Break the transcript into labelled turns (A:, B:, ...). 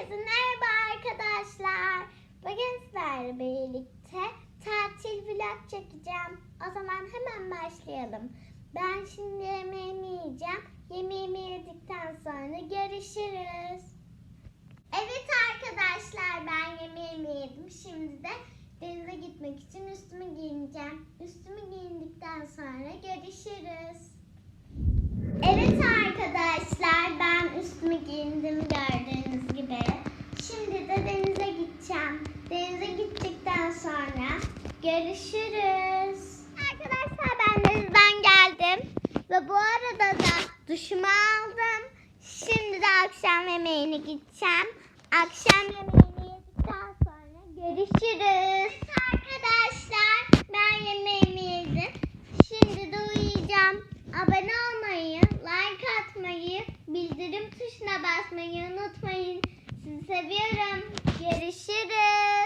A: Herkese merhaba arkadaşlar. Bugün sizlerle birlikte tatil vlog çekeceğim. O zaman hemen başlayalım. Ben şimdi yemeğimi yiyeceğim. Yemeğimi yedikten sonra görüşürüz. Evet arkadaşlar ben yemeğimi yedim. Şimdi de denize gitmek için üstümü giyineceğim. Üstümü giyindikten sonra görüşürüz. Evet arkadaşlar ben üstümü giyindim gördüğünüz gibi. Şimdi de denize gideceğim. Denize gittikten sonra görüşürüz. Arkadaşlar ben denizden geldim. Ve bu arada da duşumu aldım. Şimdi de akşam yemeğine gideceğim. Akşam yemeğini yedikten sonra görüşürüz. Arkadaşlar ben yemeğimi yedim. Şimdi de uyuyacağım. Abone olmayı, like atmayı, bildirim tuşuna basmayı unutmayın. Sizi seviyorum. Görüşürüz.